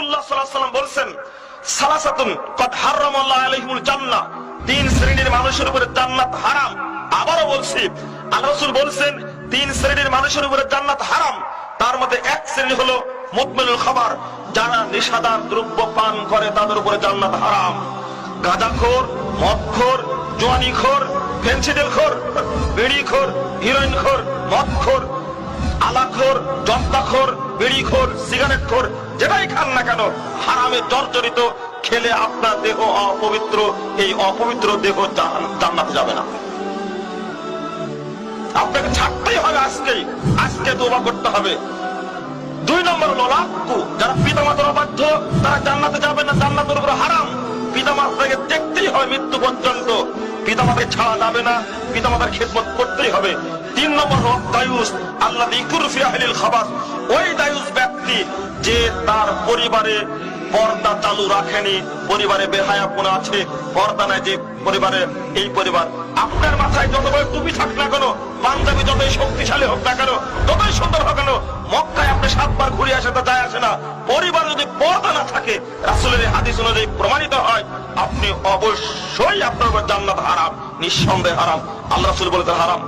রাসূলুল্লাহ সাল্লাল্লাহু আলাইহি বলছেন, সালাসাতুন কদ হারামাল্লাহু আলাইহিমুল জান্নাহ তিন শ্রেণির মানুষের উপরে জান্নাত হারাম। আবারও বলছি, আল্লাহ রাসূল বলছেন, তিন শ্রেণির মানুষের উপরে জান্নাত হারাম। তার মধ্যে এক শ্রেণি হলো মুকমিলুল খাবার যারা নেশাদার দ্রব্য পান করে তাদের উপরে জান্নাত হারাম। গাঁজাখোর, মদখোর, জোয়ানিখোর ফেন্সিডিলখোর বিড়িখোর, হিরোইনখোর, মদখোর আলাখোর জর্দাখোর বিড়িখোর, সিগারেটখোর, যেটাই খান না কেন, হারামে জর্জরিত, খেলে আপনার দেহ অপবিত্র, এই অপবিত্র দেহ জান্নাতে যাবে না। আপনাকে ছাড়তেই হবে আজকেই। আজকে দোয়া করতে হবে। দুই নম্বর হলো লাক্কু যারা পিতা মাতার অবাধ্য, তারা জান্নাতে যাবে না। জান্নাতের উপর হারাম। পিতা মাতাকে দেখতেই হবে মৃত্যু পর্যন্ত পিতা মাতাকে ছাড়া যাবে না। পিতা মাতার খেদমত করতেই হবে। তিন নম্বর হলো দায়ুস আল্লাহ ইকুর ফিয়াহিল খাবার। ওই দায়ুস ব্যক্তি যে তার পরিবারে পর্দা চালু রাখেনি, পরিবারে বেহায়াপনা আছে, পর্দা নাই যে পরিবারে এই পরিবার। আপনার মাথায় যত বড় টুপি থাক না কেন, পাঞ্জাবি যতই শক্তিশালী হোক না কেন যতই সুন্দর হোক কেন, মক্কায় আপনি সাতবার ঘুরে আসে তা যায় আসে না। পরিবার যদি পর্দা না থাকে, রাসুলের হাদিস অনুযায়ী প্রমাণিত হয়, আপনি অবশ্যই আপনার উপর জান্নাত হারাম, নিঃসন্দেহে হারাম। আল্লাহ রাসুল বলেছেন হারাম।